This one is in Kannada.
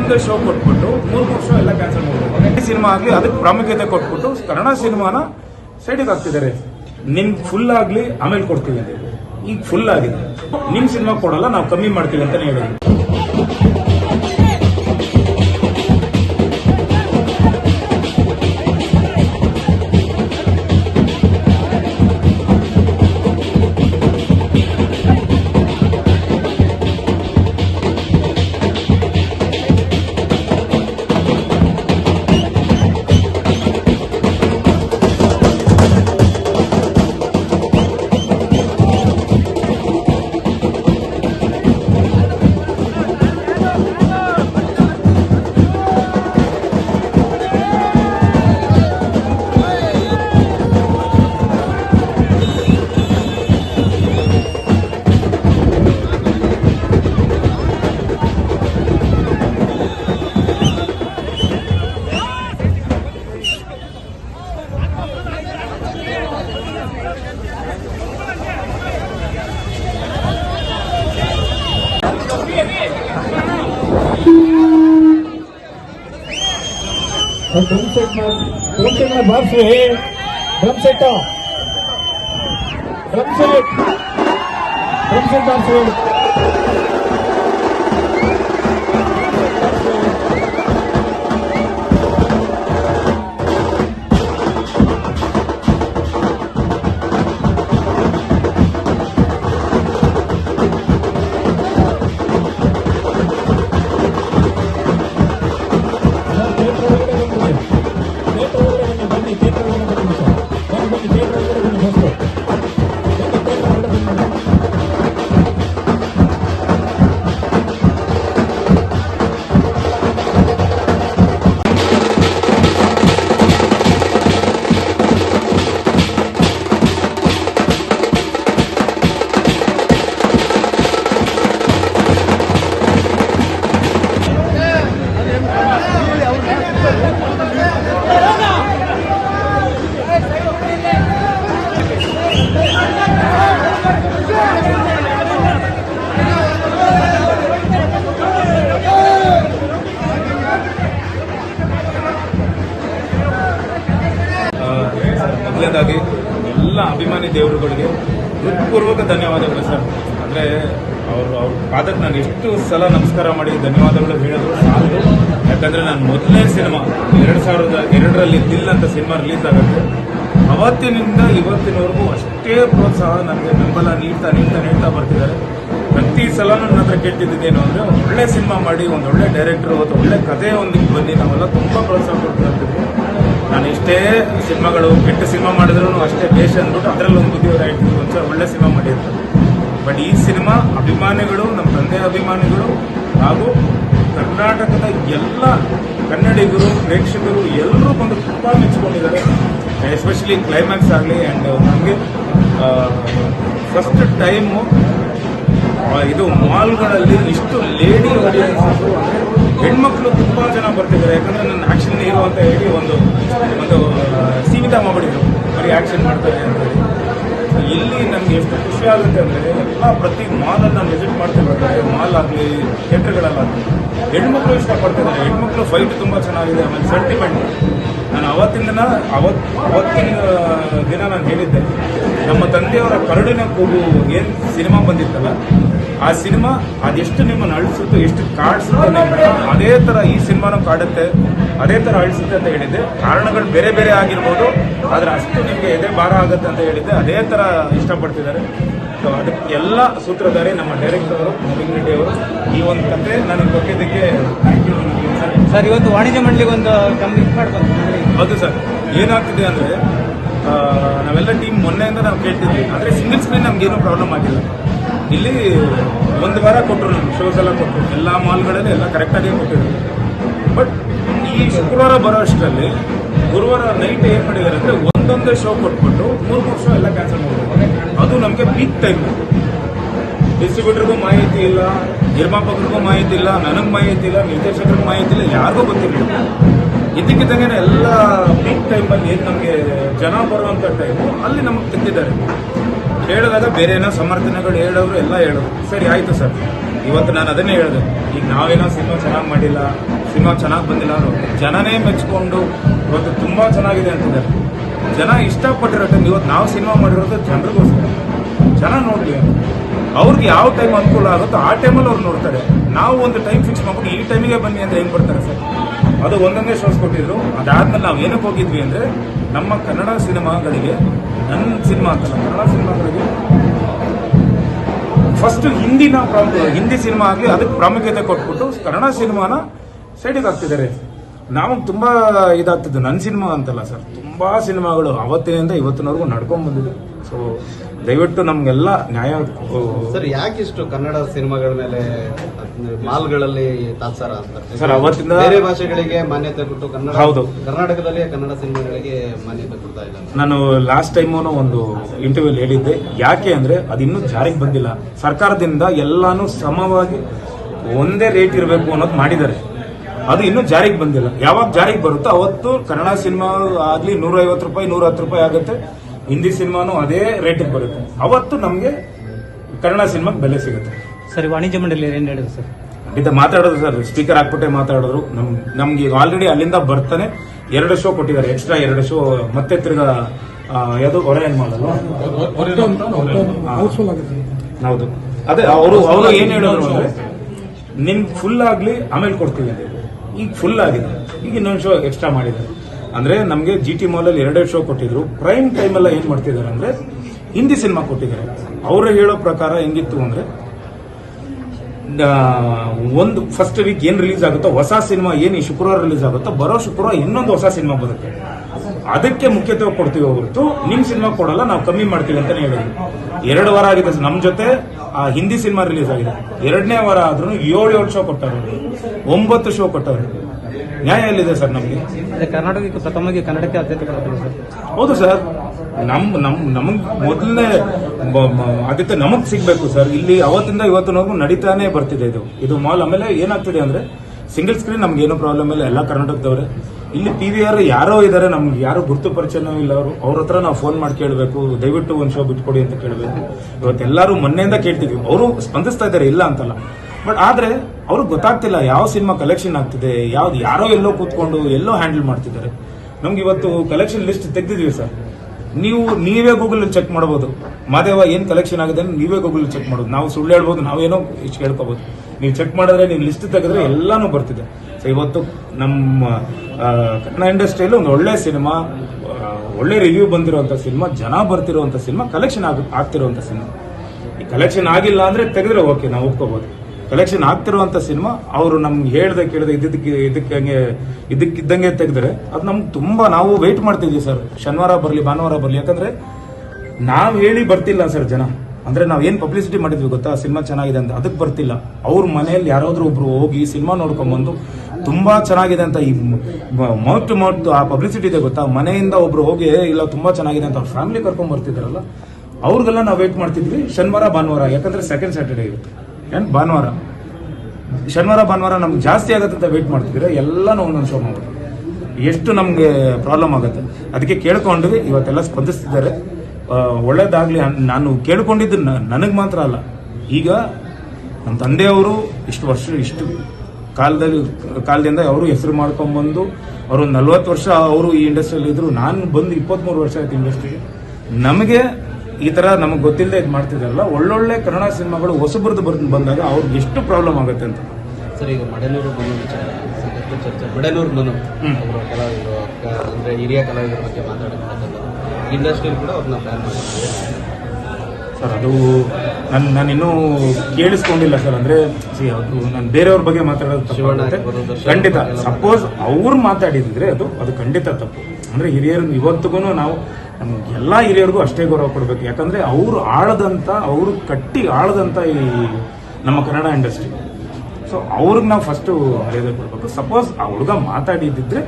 ಒಂದೊಂದೇ ಶೋ ಕೊಟ್ಬಿಟ್ಟು ಮೂರು ಮೂರು ಶೋ ಎಲ್ಲ ಕ್ಯಾನ್ಸಲ್ ಮಾಡ್ಬೋದು ಸಿನಿಮಾ ಆಗಲಿ ಅದಕ್ಕೆ ಪ್ರಾಮುಖ್ಯತೆ ಕೊಟ್ಬಿಟ್ಟು ಕನ್ನಡ ಸಿನಿಮಾನ ಸೈಡಿಗೆ ಹಾಕ್ತಿದ್ದಾರೆ. ನಿಮ್ ಫುಲ್ ಆಗಲಿ ಆಮೇಲೆ ಕೊಡ್ತೀವಿ. ಈಗ ಫುಲ್ ಆಗಿದೆ. ನಿಮ್ ಸಿನಿಮಾ ಕೊಡಲ್ಲ, ನಾವು ಕಮ್ಮಿ ಮಾಡ್ತೀವಿ ಅಂತಾನೆ ಹೇಳಿದ್ವಿ ಡ್ರಮ್ ಸೆಟ್ ಡ್ರಮ್ ಸೆಟ್ ಬಾರಿಸಿ drum set drum set drum set ಬಾರಿಸ್ರಿ ಅಭಿಮಾನಿ ದೇವರುಗಳಿಗೆ ಹೃತ್ಪೂರ್ವಕ ಧನ್ಯವಾದಗಳು ಸರ್. ಅಂದರೆ ಅವರು ಅವ್ರ ಪಾದಕ್ಕೆ ನಾನು ಎಷ್ಟು ಸಲ ನಮಸ್ಕಾರ ಮಾಡಿ ಧನ್ಯವಾದಗಳು ಹೇಳಿದ್ರು ಸಾಲದು ಯಾಕಂದರೆ ನಾನು ಮೊದಲನೇ ಸಿನಿಮಾ, ಎರಡು ಸಾವಿರದ ಎರಡರಲ್ಲಿ ದಿಲ್ ಅಂತ ಸಿನಿಮಾ ರಿಲೀಸ್ ಆಗುತ್ತೆ ಅವತ್ತಿನಿಂದ ಇವತ್ತಿನವರೆಗೂ ಅಷ್ಟೇ ಪ್ರೋತ್ಸಾಹ ನನಗೆ ಬೆಂಬಲ ನೀಡ್ತಾ ನೀಡ್ತಾ ನೀಡ್ತಾ ಬರ್ತಿದ್ದಾರೆ. ಪ್ರತಿ ಸಲ ನನ್ನ ಹತ್ರ ಕೇಳ್ತಿದ್ದೇನು ಅಂದರೆ ಒಳ್ಳೆ ಸಿನಿಮಾ ಮಾಡಿ ಒಂದು ಒಳ್ಳೆ ಡೈರೆಕ್ಟರ್ ಅಥವಾ ಒಳ್ಳೆ ಕಥೆ ಒಂದಿಗೆ ಬನ್ನಿ, ನಾವೆಲ್ಲ ತುಂಬ ಪ್ರೋತ್ಸಾಹ ಕೊಡ್ತಾ ಇರ್ತೀವಿ ನಾನು ಇಷ್ಟೇ ಸಿನಿಮಾಗಳು ಕೆಟ್ಟ ಸಿನಿಮಾ ಮಾಡಿದ್ರು ಅಷ್ಟೇ ಬೇಷ್ ಅಂದ್ಬಿಟ್ಟು ಅದರಲ್ಲಿ ಒಂದು ಬುದ್ಧಿಯವರ ಇಟ್ಟು ಒಂದು ಒಳ್ಳೆ ಸಿನಿಮಾ ಮಾಡಿರ್ತಾರೆ ಬಟ್ ಈ ಸಿನಿಮಾ ಅಭಿಮಾನಿಗಳು, ನಮ್ಮ ತಂದೆ ಅಭಿಮಾನಿಗಳು ಹಾಗೂ ಕರ್ನಾಟಕದ ಎಲ್ಲ ಕನ್ನಡಿಗರು, ಪ್ರೇಕ್ಷಕರು ಎಲ್ಲರೂ ಬಂದು ತುಂಬ ಮೆಚ್ಚಿಕೊಂಡಿದ್ದಾರೆ ಎಸ್ಪೆಷಲಿ ಕ್ಲೈಮ್ಯಾಕ್ಸ್ ಆಗಲಿ ಆ್ಯಂಡ್ ನಮಗೆ ಫಸ್ಟ್ ಟೈಮು ಇದು ಮಾಲ್ಗಳಲ್ಲಿ ಇಷ್ಟು ಲೇಡಿ ಆಡಿಯನ್ಸ್ ಹೆಣ್ಮಕ್ಳು ತುಂಬಾ ಜನ ಬರ್ತಿದ್ದಾರೆ. ಯಾಕಂದ್ರೆ ನನ್ನ ಆಕ್ಷನ್ ಹೀರೋ ಅಂತ ಹೇಳಿ ಒಂದು ಒಂದು ಸೀಮಿತ ಮಾಡಿದ್ರು ಬರೀ ಆಕ್ಷನ್ ಮಾಡ್ತಾರೆ ಅಂತ ಇಲ್ಲಿ ನಮ್ಗೆ ಎಷ್ಟು ಖುಷಿ ಆಗುತ್ತೆ ಅಂದ್ರೆ, ಎಲ್ಲ ಪ್ರತಿ ಮಾಲ್ ನಾನು ವಿಸಿಟ್ ಮಾಡ್ತಿರ್ಬೇಕಾದ್ರೆ ಮಾಲ್ ಆಗಲಿ ಥಿಯೇಟರ್ಗಳಲ್ಲಾಗ್ಲಿ ಹೆಣ್ಮಕ್ಳು ಇಷ್ಟಪಡ್ತಿದ್ದಾರೆ. ಹೆಣ್ಮಕ್ಳು ಫೈಟ್ ತುಂಬಾ ಚೆನ್ನಾಗಿದೆ. ಆಮೇಲೆ ಸೆಂಟಿಮೆಂಟ್ ನಾನು ಅವತ್ತಿನ ದಿನ, ಅವತ್ ಅವತ್ತಿನ ದಿನ ನಾನು ಹೇಳಿದ್ದೆ. ನಮ್ಮ ತಂದೆಯವರ ಕರುಡಿನ ಕೂಗು ಏನು ಸಿನಿಮಾ ಬಂದಿತ್ತಲ್ಲ ಆ ಸಿನಿಮಾ ಅದೆಷ್ಟು ನಿಮ್ಮನ್ನು ಅಳಿಸುತ್ತೋ ಎಷ್ಟು ಕಾಡಿಸುತ್ತೋ ಅದೇ ಥರ ಈ ಸಿನಿಮಾನು ಕಾಡುತ್ತೆ ಅದೇ ಥರ ಅಳಿಸುತ್ತೆ ಅಂತ ಹೇಳಿದ್ದೆ. ಕಾರಣಗಳು ಬೇರೆ ಬೇರೆ ಆಗಿರ್ಬೋದು ಆದರೆ ಅಷ್ಟು ನಿಮಗೆ ಎದೆ ಭಾರ ಆಗುತ್ತೆ ಅಂತ ಹೇಳಿದ್ದೆ. ಅದೇ ಥರ ಇಷ್ಟಪಡ್ತಿದ್ದಾರೆ. ಸೊ ಅದಕ್ಕೆ ಎಲ್ಲ ಸೂತ್ರಧಾರಿ ನಮ್ಮ ಡೈರೆಕ್ಟರ್ ಅವರು ರೆಡ್ಡಿ ಅವರು ಈ ಒಂದು ಕತೆ ನನಗೆ ಕೊಟ್ಟಿದ್ದಕ್ಕೆ ಸರ್ ಸರ್ ಇವತ್ತು ವಾಣಿಜ್ಯ ಮಂಡಳಿಗೆ ಒಂದು ಕಮ್ಮಿ ಮಾಡ್ಬೋದು ಹೌದು ಸರ್. ಏನಾಗ್ತಿದೆ ಅಂದರೆ ನಾವೆಲ್ಲ ಟೀಮ್ ಮೊನ್ನೆಯಿಂದ ನಾವು ಕೇಳ್ತಿದ್ವಿ. ಆದರೆ ಸಿಂಗಲ್ ಸ್ಕ್ರೀನ್ ನಮಗೇನು ಪ್ರಾಬ್ಲಮ್ ಆಗಿಲ್ಲ. ಇಲ್ಲಿ ಒಂದು ವಾರ ಕೊಟ್ಟರು ನಮ್ಮ ಶೋಸ್ ಎಲ್ಲ ಕೊಟ್ಟರು. ಎಲ್ಲ ಮಾಲ್ಗಳಲ್ಲಿ ಎಲ್ಲ ಕರೆಕ್ಟಾಗಿ ಕೊಟ್ಟಿದ್ರು. ಬಟ್ ಈ ಶುಕ್ರವಾರ ಬರೋ ಅಷ್ಟರಲ್ಲಿ ಗುರುವಾರ ನೈಟ್ ಏನು ಮಾಡಿದ್ದಾರೆ ಅಂದರೆ ಒಂದೊಂದೇ ಶೋ ಕೊಟ್ಬಿಟ್ಟು ಮೂರು ಮೂರು ಶೋ ಎಲ್ಲ ಕ್ಯಾನ್ಸಲ್ ಮಾಡಿದ್ರು. ಅದು ನಮಗೆ ಪೀಕ್ ಟೈಮ್ ಡಿಸ್ಟ್ರಿಬ್ಯೂಟರ್ಗೂ ಮಾಹಿತಿ ಇಲ್ಲ, ನಿರ್ಮಾಪಕರಿಗೂ ಮಾಹಿತಿ ಇಲ್ಲ, ನನಗೆ ಮಾಹಿತಿ ಇಲ್ಲ, ನಿರ್ದೇಶಕರಿಗೂ ಮಾಹಿತಿ ಇಲ್ಲ, ಯಾರಿಗೂ ಗೊತ್ತಿರಲಿಲ್ಲ ಇದಕ್ಕಿದ್ದಂಗೆ ಎಲ್ಲ ಪೀಕ್ ಟೈಮಲ್ಲಿ ನಮಗೆ ಜನ ಬರುವಂಥ ಟೈಮು ಅಲ್ಲಿ ನಮಗೆ ತೆಗೆದಿದ್ದಾರೆ ಹೇಳಿದಾಗ ಬೇರೆ ಏನೋ ಸಮರ್ಥನೆಗಳು ಹೇಳೋರು ಎಲ್ಲ ಹೇಳೋರು. ಸರಿ, ಆಯಿತು ಸರ್. ಇವತ್ತು ನಾನು ಅದನ್ನೇ ಹೇಳಿದೆ. ಈಗ ನಾವೇನೋ ಸಿನಿಮಾ ಚೆನ್ನಾಗಿ ಮಾಡಿಲ್ಲ, ಸಿನಿಮಾ ಚೆನ್ನಾಗಿ ಬಂದಿಲ್ಲ ಅನ್ನೋ ಜನನೇ ಮೆಚ್ಕೊಂಡು ಇವತ್ತು ತುಂಬ ಚೆನ್ನಾಗಿದೆ ಅಂತಿದ್ದಾರೆ. ಜನ ಇಷ್ಟಪಟ್ಟಿರೋ ಟೈಮ್ ಇವತ್ತು ನಾವು ಸಿನಿಮಾ ಮಾಡಿರೋದು ಜನರಿಗೋಸ್ಕರ. ಜನ ನೋಡ್ಲಿ ಅವ್ರಿಗೆ ಯಾವ ಟೈಮ್ ಅನುಕೂಲ ಆಗುತ್ತೋ ಆ ಟೈಮಲ್ಲಿ ಅವ್ರು ನೋಡ್ತಾರೆ. ನಾವು ಒಂದು ಟೈಮ್ ಫಿಕ್ಸ್ ಮಾಡ್ಬಿಟ್ಟು ಈ ಟೈಮಿಗೆ ಬನ್ನಿ ಅಂತ ಹೆಂಗೆ ಬರ್ತಾರೆ ಸರ್? ಅದು ಒಂದೊಂದೇ ಶೋಸ್ ಕೊಟ್ಟಿದ್ರು. ಅದಾದ್ಮೇಲೆ ನಾವು ಏನಕ್ಕೆ ಹೋಗಿದ್ವಿ ಅಂದರೆ ನಮ್ಮ ಕನ್ನಡ ಸಿನಿಮಾಗಳಿಗೆ ನನ್ನ ಸಿನಿಮಾ ಅಂತಲ್ಲ, ಕನ್ನಡ ಸಿನಿಮಾಗಳಿಗೆ ಫಸ್ಟ್ ಹಿಂದಿನ ಹಿಂದಿ ಸಿನಿಮಾ ಆಗಲಿ ಅದಕ್ಕೆ ಪ್ರಾಮುಖ್ಯತೆ ಕೊಟ್ಬಿಟ್ಟು ಕನ್ನಡ ಸಿನಿಮಾನ ಸೈಡಿಗೆ ಹಾಕ್ತಿದ್ದಾರೆ. ನಾವು ತುಂಬ ಇದಾಗ್ತಿದ್ದು ನನ್ನ ಸಿನಿಮಾ ಅಂತಲ್ಲ ಸರ್. ತುಂಬ ಸಿನಿಮಾಗಳು ಅವತ್ತಿನಿಂದ ಇವತ್ತಿನವರೆಗೂ ನಡ್ಕೊಂಡ್ ಬಂದಿದೆ. ಸೊ ದಯವಿಟ್ಟು ನಮ್ಗೆಲ್ಲ ನ್ಯಾಯ ಸರ್ ಯಾಕಿಷ್ಟು ಕನ್ನಡ ಸಿನಿಮಾಗಳ ಮೇಲೆ ಮಾಲ್ಗಳಲ್ಲಿ ತಾತ್ಸಾರ ಅಂತ? ಸರ್, ಅವತ್ತಿಂದ- ಬೇರೆ ಭಾಷೆಗಳಿಗೆ ಮಾನ್ಯತೆ ಕೊಟ್ಟು ಕನ್ನಡ ಹೌದು. ಕರ್ನಾಟಕದಲ್ಲಿ ಕನ್ನಡ ಸಿನಿಮಾಗಳಿಗೆ ಮಾನ್ಯತೆ ಕೊಡ್ತಾ ಇಲ್ಲ ನಾನು ಲಾಸ್ಟ್ ಟೈಮು ಒಂದು ಇಂಟರ್ವ್ಯೂ ಹೇಳಿದ್ದೆ. ಯಾಕೆ ಅಂದ್ರೆ ಅದು ಇನ್ನೂ ಜಾರಿಗೆ ಬಂದಿಲ್ಲ. ಸರ್ಕಾರದಿಂದ ಎಲ್ಲಾನು ಸಮವಾಗಿ ಒಂದೇ ರೇಟ್ ಇರಬೇಕು ಅನ್ನೋದು ಮಾಡಿದ್ದಾರೆ. ಅದು ಇನ್ನೂ ಜಾರಿಗೆ ಬಂದಿಲ್ಲ. ಯಾವಾಗ ಜಾರಿಗೆ ಬರುತ್ತೋ ಅವತ್ತು ಕನ್ನಡ ಸಿನಿಮಾ ಆಗಲಿ ನೂರೈವತ್ತು ರೂಪಾಯಿ ನೂರ ಹತ್ತು ರೂಪಾಯಿ ಆಗುತ್ತೆ. ಹಿಂದಿ ಸಿನಿಮಾನು ಅದೇ ರೇಟಿಗೆ ಬರುತ್ತೆ. ಅವತ್ತು ನಮಗೆ ಕನ್ನಡ ಸಿನಿಮಾಗೆ ಬೆಲೆ ಸಿಗುತ್ತೆ. ಸರಿ ವಾಣಿಜ್ಯ ಮಂಡಳಿ ಏನು ಹೇಳಿದ್ರು ಸರ್? ಖಂಡಿತ ಮಾತಾಡೋದು ಸರ್ ಸ್ಪೀಕರ್ ಹಾಕ್ಬಿಟ್ಟೆ ಮಾತಾಡಿದ್ರು. ನಮ್ ನಮ್ಗೆ ಈಗ ಆಲ್ರೆಡಿ ಅಲ್ಲಿಂದ ಬರ್ತಾನೆ ಎರಡು ಶೋ ಕೊಟ್ಟಿದ್ದಾರೆ ಎಕ್ಸ್ಟ್ರಾ ಎರಡು ಶೋ ಮತ್ತೆ ತಿರ್ಗಾ ಯಾವುದು? ಹೊರೆ ಏನ್ ಮಾಡಲ್ಲ? ಹೌದು. ಅದೇ ಅವರು ಅವರು ಏನ್ ಹೇಳೋದು ಅಂದ್ರೆ ನಿಮ್ ಫುಲ್ ಆಗ್ಲಿ ಆಮೇಲೆ ಕೊಡ್ತೀವಿ ಅಂತ. ಈಗ ಫುಲ್ ಆಗಿದೆ. ಈಗ ಇನ್ನೊಂದು ಶೋ ಎಕ್ಸ್ಟ್ರಾ ಮಾಡಿದ್ದಾರೆ. ಅಂದ್ರೆ ನಮಗೆ ಜಿ ಟಿ ಮಾಲ್ ಅಲ್ಲಿ ಎರಡೆರಡು ಶೋ ಕೊಟ್ಟಿದ್ರು. ಪ್ರೈಮ್ ಟೈಮ್ ಎಲ್ಲ ಏನ್ ಮಾಡ್ತಿದ್ದಾರೆ ಅಂದ್ರೆ ಹಿಂದಿ ಸಿನಿಮಾ ಕೊಟ್ಟಿದ್ದಾರೆ. ಅವರು ಹೇಳೋ ಪ್ರಕಾರ ಹೆಂಗಿತ್ತು ಅಂದ್ರೆ ಒಂದು ಫಸ್ಟ್ ವೀಕ್ ಏನ್ ರಿಲೀಸ್ ಆಗುತ್ತೋ, ಹೊಸ ಸಿನಿಮಾ ಏನು ಈ ಶುಕ್ರವಾರ ರಿಲೀಸ್ ಆಗುತ್ತೋ, ಬರೋ ಶುಕ್ರವಾರ ಇನ್ನೊಂದು ಹೊಸ ಸಿನಿಮಾ ಬರುತ್ತೆ. ಅದಕ್ಕೆ ಮುಖ್ಯತ್ವ ಕೊಡ್ತೀವಿ ಹೊರತು, ನಿಮ್ ಸಿನಿಮಾ ಕೊಡಲ್ಲ, ನಾವು ಕಮ್ಮಿ ಮಾಡ್ತೀವಿ ಅಂತಾನೆ ಹೇಳಿದ್ವಿ ಎರಡು ವಾರ ಆಗಿದೆ ನಮ್ಮ ನಮ್ ಜೊತೆ, ಆ, ಹಿಂದಿ ಸಿನಿಮಾ ರಿಲೀಸ್ ಆಗಿದೆ. ಎರಡನೇ ವಾರ ಆದ್ರೂ ಏಳು ಏಳು ಶೋ ಕೊಟ್ಟವ್ರು. ಒಂಬತ್ತು ಶೋ ಕೊಟ್ಟವ್ರೆ. ನ್ಯಾಯ ಎಲ್ಲಿದೆ ಸರ್ ನಮಗೆ? ಅದೇ ಕರ್ನಾಟಕಕ್ಕೆ ಪ್ರಥಮವಾಗಿ ಕನ್ನಡಕ್ಕೆ ಆದ್ಯತೆ ಕೊಡ್ತೀವಿ ಸರ್. ಹೌದು ಸರ್. ನಮ್ ನಮ್ ನಮಗ್ ಮೊದಲನೇ ಆದ್ಯತೆ ನಮಗ್ ಸಿಗ್ಬೇಕು ಸರ್. ಇಲ್ಲಿ ಅವತ್ತಿಂದ ಇವತ್ತಿನವರೆಗೂ ನಡೀತಾನೆ ಬರ್ತಿದೆ ಇದು. ಇದು ಮಾಲ್ ಆಮೇಲೆ ಏನಾಗ್ತಿದೆ ಅಂದ್ರೆ ಸಿಂಗಲ್ ಸ್ಕ್ರೀನ್ ನಮ್ಗೆ ಏನು ಪ್ರಾಬ್ಲಮ್ ಇಲ್ಲ. ಎಲ್ಲ ಕರ್ನಾಟಕದವ್ರೆ. ಇಲ್ಲಿ ಪಿ ವಿ ಆರ್ ಯಾರೋ ಇದಾರೆ ನಮ್ಗೆ ಯಾರು ಗುರುತು ಪರಿಚಯನೂ ಇಲ್ಲ. ಅವರು ಅವ್ರ ಹತ್ರ ನಾವು ಫೋನ್ ಮಾಡಿ ಕೇಳಬೇಕು. ದಯವಿಟ್ಟು ಒಂದು ಶೋ ಬಿಟ್ಕೊಡಿ ಅಂತ ಕೇಳಬೇಕು. ಇವತ್ತೆಲ್ಲರೂ ಮೊನ್ನೆಯಿಂದ ಕೇಳ್ತಿದ್ವಿ. ಅವರು ಸ್ಪಂದಿಸ್ತಾ ಇದ್ದಾರೆ ಇಲ್ಲ ಅಂತಲ್ಲ. ಬಟ್ ಆದ್ರೆ ಅವ್ರಿಗೆ ಗೊತ್ತಾಗ್ತಿಲ್ಲ ಯಾವ ಸಿನಿಮಾ ಕಲೆಕ್ಷನ್ ಆಗ್ತಿದೆ, ಯಾವ್ದು ಯಾರೋ ಎಲ್ಲೋ ಕೂತ್ಕೊಂಡು ಎಲ್ಲೋ ಹ್ಯಾಂಡಲ್ ಮಾಡ್ತಿದ್ದಾರೆ. ನಮ್ಗೆ ಇವತ್ತು ಕಲೆಕ್ಷನ್ ಲಿಸ್ಟ್ ತೆಗ್ದಿದೀವಿ ಸರ್. ನೀವು, ನೀವೇ ಗೂಗಲ್ ಚೆಕ್ ಮಾಡಬಹುದು ಮಾದೇವ, ಏನ್ ಕಲೆಕ್ಷನ್ ಆಗಿದೆ ನೀವೇ ಗೂಗಲ್ ಚೆಕ್ ಮಾಡೋದು. ನಾವು ಸುಳ್ಳು ಹೇಳ್ಬೋದು ನಾವೇನೋ ಇಷ್ಟು ಹೇಳ್ಕೋಬಹುದು ನೀವು ಚೆಕ್ ಮಾಡಿದ್ರೆ, ನೀವು ಲಿಸ್ಟ್ ತೆಗೆದ್ರೆ ಎಲ್ಲಾನು ಬರ್ತಿದೆ. ಸೊ ಇವತ್ತು ನಮ್ಮ ಕನ್ನಡ ಇಂಡಸ್ಟ್ರಿಯಲ್ಲಿ ಒಂದು ಒಳ್ಳೆ ಸಿನಿಮಾ ಒಳ್ಳೆ ರಿವ್ಯೂ ಬಂದಿರುವಂತ ಸಿನಿಮಾ ಜನ ಬರ್ತಿರುವಂತ ಸಿನಿಮಾ ಕಲೆಕ್ಷನ್ ಆಗ ಸಿನಿಮಾ ಈ ಕಲೆಕ್ಷನ್ ಆಗಿಲ್ಲ ಅಂದ್ರೆ ತೆಗೆದ್ರೆ ಓಕೆ ನಾವು ಒಪ್ಕೋಬಹುದು ಕಲೆಕ್ಷನ್ ಆಗ್ತಿರುವಂತ ಸಿನಿಮಾ ಅವರು ನಮ್ಗೆ ಹೇಳ್ದೆ ಕೇಳ್ದೆ ಇದಕ್ಕೆ ಇದಕ್ಕೆ ಹಂಗೆ ಇದಕ್ಕಿದ್ದಂಗೆ ತೆಗೆದ್ರೆ ಅದು ನಮ್ಗೆ ತುಂಬಾ ನಾವು ವೆಯ್ಟ್ ಮಾಡ್ತಿದ್ವಿ ಸರ್ ಶನಿವಾರ ಬರಲಿ, ಭಾನುವಾರ ಬರಲಿ. ಯಾಕಂದ್ರೆ ನಾವು ಹೇಳಿ ಬರ್ತಿಲ್ಲ ಸರ್ ಜನ. ಅಂದ್ರೆ ನಾವ್ ಏನ್ ಪಬ್ಲಿಸಿಟಿ ಮಾಡಿದ್ವಿ ಗೊತ್ತಾ? ಸಿನಿಮಾ ಚೆನ್ನಾಗಿದೆ ಅಂತ. ಅದಕ್ಕೆ ಬರ್ತಿಲ್ಲ. ಅವ್ರ ಮನೆಯಲ್ಲಿ ಯಾರಾದ್ರೂ ಒಬ್ರು ಹೋಗಿ ಸಿನಿಮಾ ನೋಡ್ಕೊಂಡ್ಬಂದು ತುಂಬಾ ಚೆನ್ನಾಗಿದೆ ಅಂತ ಈ ಮೌತ್ ಟು ಮೌತ್ ಆ ಪಬ್ಲಿಸಿಟಿ ಇದೆ ಗೊತ್ತಾ? ಮನೆಯಿಂದ ಒಬ್ರು ಹೋಗಿ ಇಲ್ಲ, ತುಂಬಾ ಚೆನ್ನಾಗಿದೆ ಅಂತ ಅವ್ರ ಫ್ಯಾಮಿಲಿ ಕರ್ಕೊಂಡ್ ಬರ್ತಿದಾರಲ್ಲ ಅವ್ರಿಗೆಲ್ಲ ನಾವು ವೇಟ್ ಮಾಡ್ತಿದ್ವಿ ಶನಿವಾರ, ಭಾನುವಾರ. ಯಾಕಂದ್ರೆ ಸೆಕೆಂಡ್ ಸ್ಯಾಟರ್ಡೇ ಇರುತ್ತೆ. ಏನ್ ಭಾನುವಾರ. ಶನಿವಾರ, ಭಾನುವಾರ ನಮ್ಗೆ ಜಾಸ್ತಿ ಆಗತ್ತೆ ಅಂತ ವೇಟ್ ಮಾಡ್ತಿದ್ರೆ ಎಲ್ಲಾನು ಒಂದೊಂದು ಶೋ ಮಾಡೋದು ಎಷ್ಟು ನಮ್ಗೆ ಪ್ರಾಬ್ಲಮ್ ಆಗುತ್ತೆ. ಅದಕ್ಕೆ ಕೇಳ್ಕೊಂಡ್ವಿ ಇವತ್ತೆಲ್ಲ ಸ್ಪಂದಿಸ್ತಿದ್ದಾರೆ. ಒಳ್ಳೇದಾಗಲಿ ನಾನು ಕೇಳ್ಕೊಂಡಿದ್ದು ನನಗೆ ಮಾತ್ರ ಅಲ್ಲ. ಈಗ ನಮ್ಮ ತಂದೆಯವರು ಇಷ್ಟು ವರ್ಷ, ಇಷ್ಟು ಕಾಲದಲ್ಲಿ, ಕಾಲದಿಂದ ಅವರು ಹೆಸರು ಮಾಡ್ಕೊಂಡ್ಬಂದು ಅವರು ನಲ್ವತ್ತು ವರ್ಷ ಅವರು ಈ ಇಂಡಸ್ಟ್ರಿಯಲ್ಲಿ ಇದ್ರು, ನಾನು ಬಂದು ಇಪ್ಪತ್ಮೂರು ವರ್ಷ ಆಯ್ತು ಇಂಡಸ್ಟ್ರಿಗೆ ನಮಗೆ ಈ ತರ ನಮಗೆ ಗೊತ್ತಿಲ್ಲದೆ ಇದು ಮಾಡ್ತಿದ್ರಲ್ಲ ಒಳ್ಳೊಳ್ಳೆ ಕನ್ನಡ ಸಿನಿಮಾಗಳು ಹೊಸಬ್ರದ್ದು ಬರ್ದು ಬಂದಾಗ ಅವ್ರಿಗೆ ಎಷ್ಟು ಪ್ರಾಬ್ಲಮ್ ಆಗುತ್ತೆ ಅಂತ ಸರ್ ಈಗ ಮಡಲೂರು ಮನು ವಿಚಾರ ಸಾಕಷ್ಟು ಚರ್ಚೆ ಮಡಲೂರು ಮನು. ಅವರು ಕಲಾವಿದರು ಅಂದ್ರೆ ಹಿರಿಯ ಕಲಾವಿದರ ಬಗ್ಗೆ ಮಾತಾಡೋದು ಇಂಡಸ್ಟ್ರಿಯಲ್ಲಿ ಕೂಡ ಅವ್ರನ್ನ ಪ್ಲಾನ್ ಮಾಡಿದ್ದಾರೆ ಸರ್ ಅದು ನಾನು ನಾನಿನ್ನೂ ಇನ್ನೂ ಕೇಳಿಸ್ಕೊಂಡಿಲ್ಲ ಸರ್ ಅಂದ್ರೆ ಸಿ ಅದು ನಾನು ಬೇರೆಯವ್ರ ಬಗ್ಗೆ ಮಾತಾಡೋದು ತಪ್ಪಾಗುತ್ತೆ. ಖಂಡಿತ ಸಪೋಸ್ ಅವ್ರು ಮಾತಾಡಿದ್ರೆ ಅದು ಅದು ಖಂಡಿತ ತಪ್ಪು ಅಂದ್ರೆ ಹಿರಿಯರು ಇವತ್ತಿಗೂ ನಾವು ಎಲ್ಲಾ ಹಿರಿಯರಿಗೂ ಅಷ್ಟೇ ಗೌರವ ಕೊಡಬೇಕು. ಯಾಕಂದ್ರೆ ಅವರು ಆಳದಂತ, ಅವರು ಕಟ್ಟಿ ಆಳದಂತ ಈ ನಮ್ಮ ಕನ್ನಡ ಇಂಡಸ್ಟ್ರಿ. ಸೊ ಅವ್ರಿಗೆ ನಾವು ಫಸ್ಟ್ ಮರ್ಯಾದೆ ಕೊಡಬೇಕು. ಸಪೋಸ್ ಆ ಹುಡುಗ ಮಾತಾಡಿದ್ರೆ